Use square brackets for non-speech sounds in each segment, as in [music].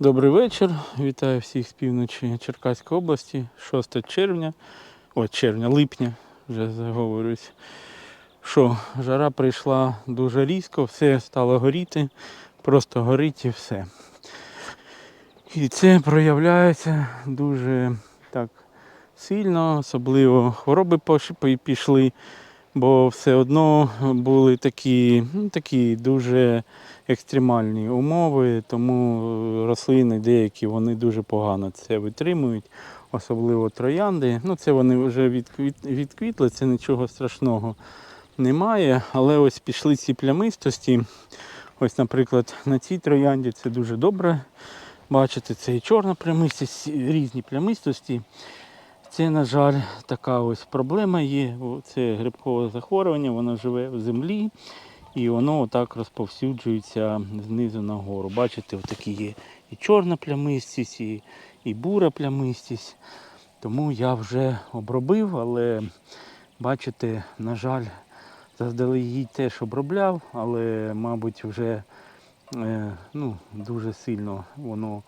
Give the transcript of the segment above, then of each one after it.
Добрий вечір. Вітаю всіх з півночі Черкаської області. 6 червня, о, червня, липня, вже заговорююсь. Що, жара прийшла дуже різко, все стало горіти, просто горить і все. І це проявляється дуже так сильно, особливо хвороби пішли, бо все одно були такі, ну, такі дуже екстремальні умови, тому е, рослини деякі вони дуже погано це витримують, особливо троянди. Ну, це вони вже відквітли, це нічого страшного немає. Але ось пішли ці плямистості. Ось, наприклад, на цій троянді це дуже добре. Бачите, це і чорна плямистість, різні плямистості. Це, на жаль, така ось проблема є. Це грибкове захворювання, воно живе в землі і воно отак розповсюджується знизу нагору. Бачите, отакі є і чорна плямистість, і, і бура плямистість. Тому я вже обробив, але бачите, на жаль, заздалегідь теж обробляв, але, мабуть, вже е, ну, дуже сильно воно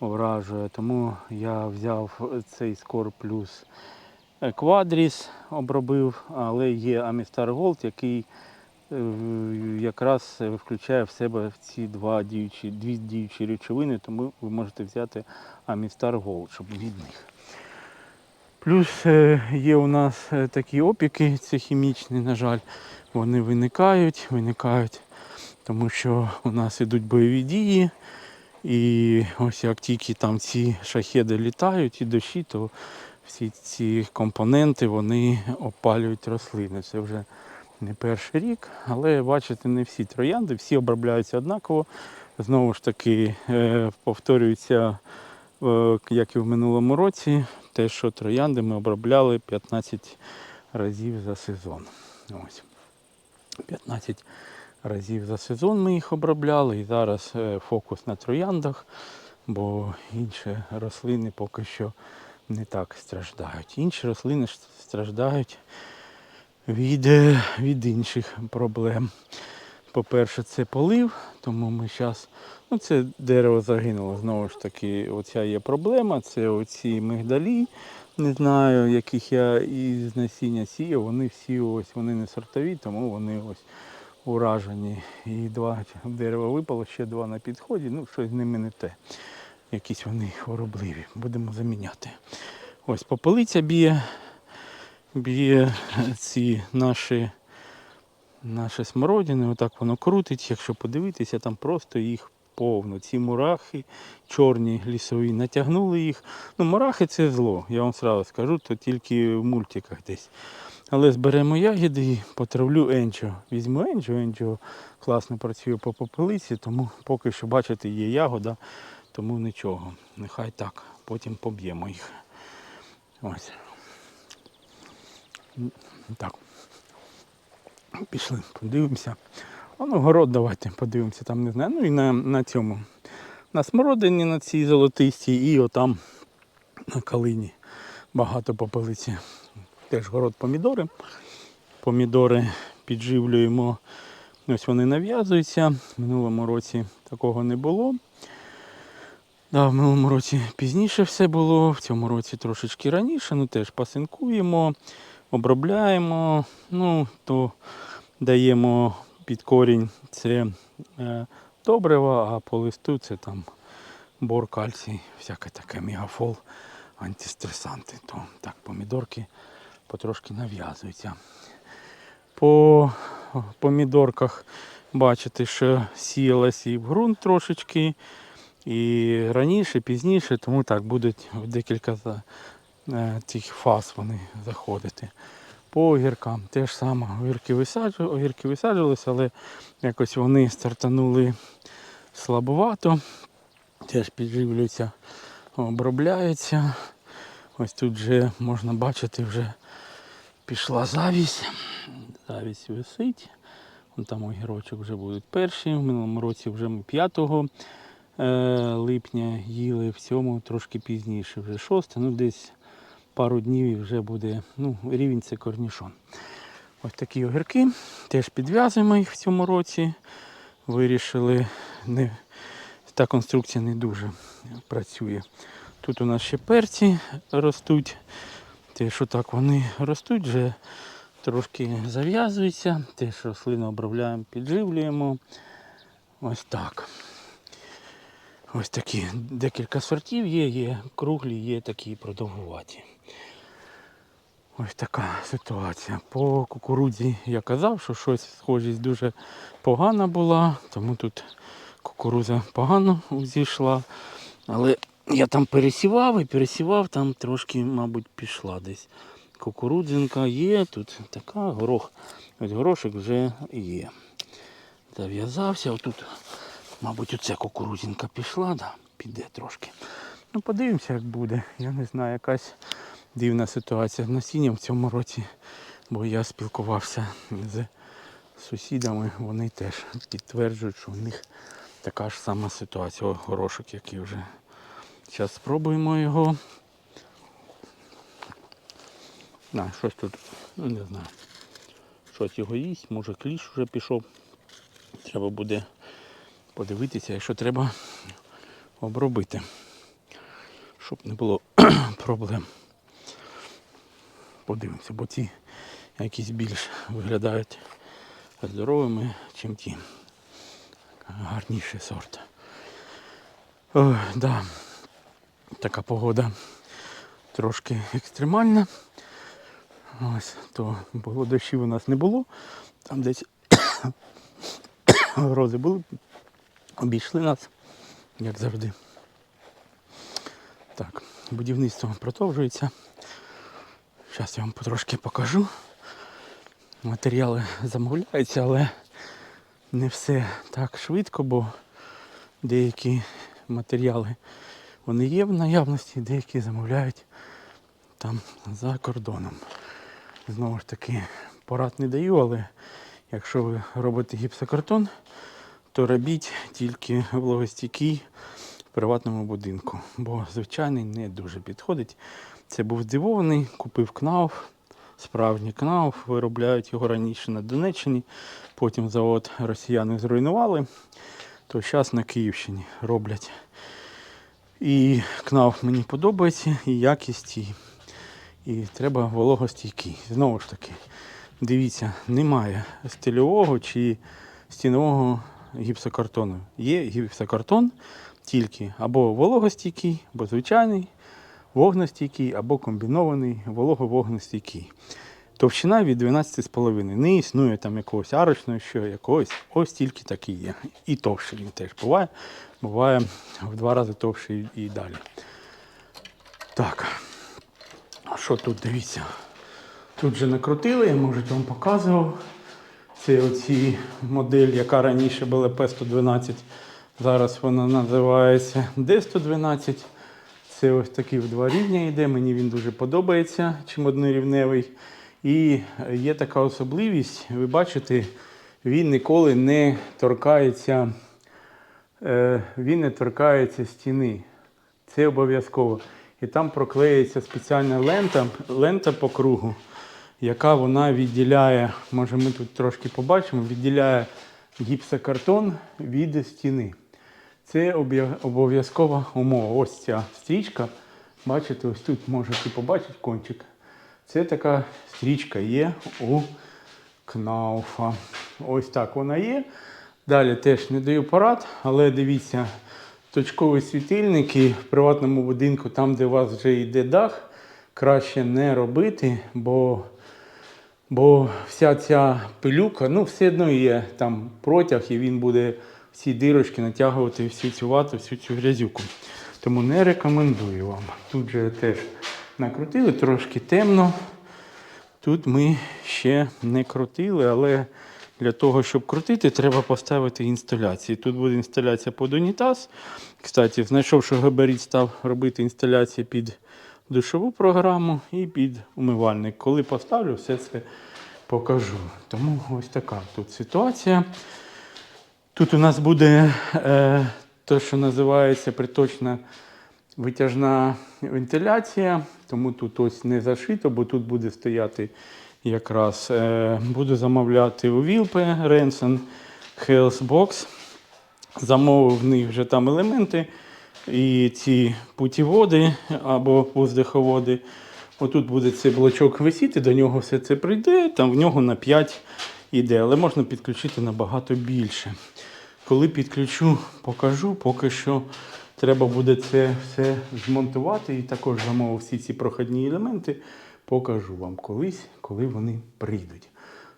вражує. Тому я взяв цей Скор плюс Квадріс, обробив, але є Амістар Голд, який е, якраз включає в себе ці два діючі, дві діючі речовини, тому ви можете взяти Амістар Голд, щоб від них. Плюс е, є у нас е, такі опіки, це хімічні, на жаль, вони виникають, виникають, тому що у нас ідуть бойові дії. І ось як тільки там ці шахеди літають і дощі, то всі ці компоненти вони опалюють рослини. Це вже не перший рік, але бачите, не всі троянди, всі обробляються однаково. Знову ж таки, е, повторюється, е, як і в минулому році, те, що троянди ми обробляли 15 разів за сезон. Ось. 15 разів за сезон ми їх обробляли. І зараз е, фокус на трояндах, бо інші рослини поки що не так страждають. Інші рослини страждають від, від інших проблем. По-перше, це полив, тому ми зараз. Ну, це дерево загинуло. Знову ж таки, оця є проблема. Це оці мигдалі. Не знаю, яких я із насіння сіяв. Вони всі ось вони не сортові, тому вони ось уражені. І два дерева випало, ще два на підході. Ну, щось з ними не те. Якісь вони хворобливі. Будемо заміняти. Ось попелиця б'є, б'є ці наші, наші смородини. Отак воно крутить. Якщо подивитися, там просто їх повно. Ці мурахи, чорні лісові, натягнули їх. Ну, мурахи це зло, я вам сразу скажу, то тільки в мультиках десь. Але зберемо ягіди і потравлю енджо. Візьму енджо, енджо класно працює по попелиці, тому поки що, бачите, є ягода, тому нічого. Нехай так, потім поб'ємо їх. Ось. Так. Пішли, подивимося. А ну, город давайте подивимося, там не знаю. Ну і на, на цьому. На смородині на цій золотистій і отам на калині багато попелиці. Теж город помідори. Помідори підживлюємо. Ось вони нав'язуються. В минулому році такого не було. Да, в минулому році пізніше все було, в цьому році трошечки раніше, ну теж пасинкуємо, обробляємо, ну то даємо під корінь це е, добриво, а по листу це там бор, кальцій, всяке таке мегафол, антистресанти. То так, помідорки потрошки нав'язуються. По помідорках бачите, що сіялась і в ґрунт трошечки, і раніше, пізніше, тому так будуть декілька цих фаз вони заходити. По огіркам теж саме огірки висаджували, огірки висаджувалися, але якось вони стартанули слабовато. Теж підживлюються, обробляються. Ось тут вже можна бачити, вже пішла завість. Завість висить. Вон там огірочок вже будуть перші. В минулому році вже ми 5 е, липня їли, в цьому трошки пізніше, вже 6, ну десь пару днів і вже буде ну, рівень це корнішон. Ось такі огірки. Теж підв'язуємо їх в цьому році. Вирішили не та конструкція не дуже працює. Тут у нас ще перці ростуть. Те, що так вони ростуть, вже трошки зав'язуються. Теж рослину обробляємо, підживлюємо. Ось так. Ось такі декілька сортів є, є круглі, є такі продовгуваті. Ось така ситуація. По кукурудзі я казав, що щось схожість дуже погана була, тому тут кукурудза погано зійшла. Але я там пересівав і пересівав, там трошки, мабуть, пішла десь. Кукурудзинка є, тут така, горох, ось горошок вже є. Зав'язався, отут, мабуть, оця кукурудзинка пішла, да, піде трошки. Ну, подивимося, як буде. Я не знаю, якась дивна ситуація з насінням в цьому році, бо я спілкувався з сусідами, вони теж підтверджують, що у них така ж сама ситуація. О, горошок, який вже. Зараз спробуємо його. На, щось тут, ну не знаю. Щось його їсть, може кліш вже пішов. Треба буде подивитися, якщо треба обробити, щоб не було [clears throat] проблем. Подивимося, бо ці якісь більш виглядають здоровими, чим ті. Гарніший сорт. Ой, да. Така погода трошки екстремальна. Ось, то було дощів у нас не було. Там десь [coughs] грози були, обійшли нас, як завжди. Так, будівництво продовжується. Зараз я вам потрошки покажу. Матеріали замовляються, але не все так швидко, бо деякі матеріали вони є в наявності, деякі замовляють там за кордоном. Знову ж таки, порад не даю, але якщо ви робите гіпсокартон, то робіть тільки вологостійкий в приватному будинку, бо звичайний не дуже підходить. Це був здивований, купив КНАУФ, справжній КНАУФ, виробляють його раніше на Донеччині, потім завод росіяни зруйнували, то зараз на Київщині роблять. І КНАУФ мені подобається, і якість, і, і треба вологостійкий. Знову ж таки, дивіться, немає стильового чи стінового гіпсокартону. Є гіпсокартон тільки або вологостійкий, або звичайний, вогнестійкий, або комбінований волого-вогнестійкий. Товщина від 12,5. Не існує там якогось арочного, що якогось. Ось тільки такий є. І товщий він теж буває. Буває в два рази товщий і далі. Так. Що тут дивіться? Тут вже накрутили, я може вам показував. Це оці модель, яка раніше була P112. Зараз вона називається D112. Це ось такий в два рівня йде. Мені він дуже подобається, чим однорівневий. І є така особливість, ви бачите, він ніколи не торкається, е, він не торкається стіни. Це обов'язково. І там проклеїться спеціальна лента, лента по кругу, яка вона відділяє, може ми тут трошки побачимо, відділяє гіпсокартон від стіни. Це обов'язкова умова. Ось ця стрічка. Бачите, ось тут можете побачити кончик. Це така стрічка є у Кнауфа. Ось так вона є. Далі теж не даю порад, але дивіться, точкові світильники в приватному будинку, там, де у вас вже йде дах, краще не робити, бо, бо вся ця пилюка, ну, все одно є там протяг, і він буде всі дирочки натягувати всю цю вату, всю цю грязюку. Тому не рекомендую вам. Тут же теж накрутили, трошки темно. Тут ми ще не крутили, але для того, щоб крутити, треба поставити інсталяції. Тут буде інсталяція під унітаз. Кстати, знайшов, що габарит став робити інсталяції під душову програму і під умивальник. Коли поставлю, все це покажу. Тому ось така тут ситуація. Тут у нас буде е, те, що називається приточна витяжна вентиляція, тому тут ось не зашито, бо тут буде стояти якраз. Е, буду замовляти у Вілпе Ренсон Health Box. замовив в них вже там елементи і ці путіводи або воздуховоди. Отут буде цей блочок висіти, до нього все це прийде, там в нього на 5 іде, але можна підключити набагато більше. Коли підключу, покажу, поки що треба буде це все змонтувати і також замовив всі ці проходні елементи, покажу вам колись, коли вони прийдуть.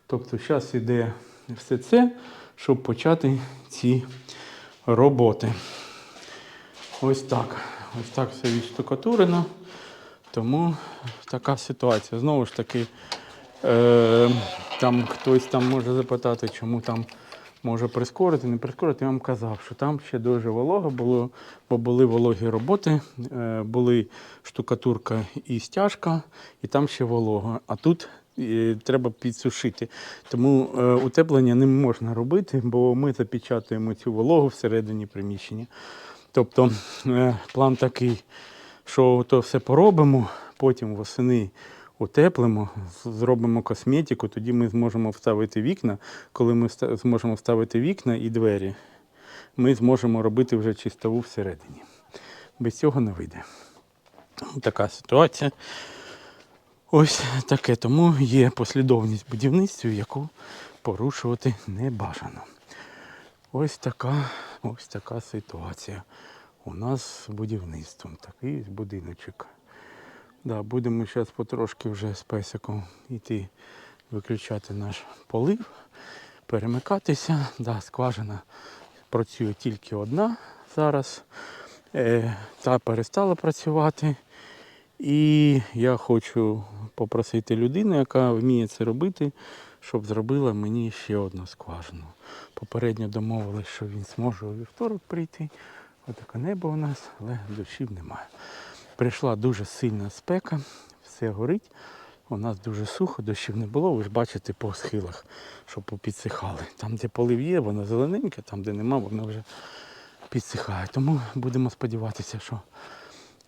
Тобто зараз іде все це, щоб почати ці роботи. Ось так. Ось так все відштукатурено. Тому така ситуація. Знову ж таки, е, там хтось там може запитати, чому там може прискорити, не прискорити. Я вам казав, що там ще дуже волого було, бо були вологі роботи, е, були штукатурка і стяжка, і там ще волого. А тут е, треба підсушити. Тому е, утеплення не можна робити, бо ми запечатуємо цю вологу всередині приміщення. Тобто план такий, що то все поробимо, потім восени утеплимо, зробимо косметику, тоді ми зможемо вставити вікна. Коли ми зможемо вставити вікна і двері, ми зможемо робити вже чистову всередині. Без цього не вийде. Така ситуація. Ось таке. Тому є послідовність в будівництві, яку порушувати не бажано. Ось така, ось така ситуація. У нас з будівництвом. Такий будиночок. Да, будемо зараз потрошки вже з песиком йти виключати наш полив, перемикатися. Да, скважина працює тільки одна зараз. Е, та перестала працювати. І я хочу попросити людину, яка вміє це робити, щоб зробила мені ще одну скважину. Попередньо домовились, що він зможе у вівторок прийти. Отаке небо у нас, але дощів немає. Прийшла дуже сильна спека, все горить. У нас дуже сухо, дощів не було, ви ж бачите по схилах, що попідсихали. Там, де полив є, воно зелененьке, там, де нема, воно вже підсихає. Тому будемо сподіватися, що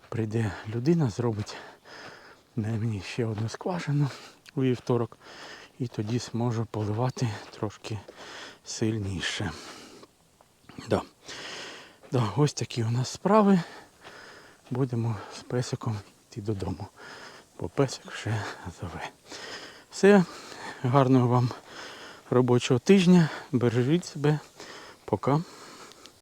прийде людина, зробить на мені ще одну скважину у вівторок. І тоді зможу поливати трошки сильніше. Да. Да, ось такі у нас справи. Будемо з песиком йти додому. Бо песик вже зове. Все. Гарного вам робочого тижня. Бережіть себе. Пока.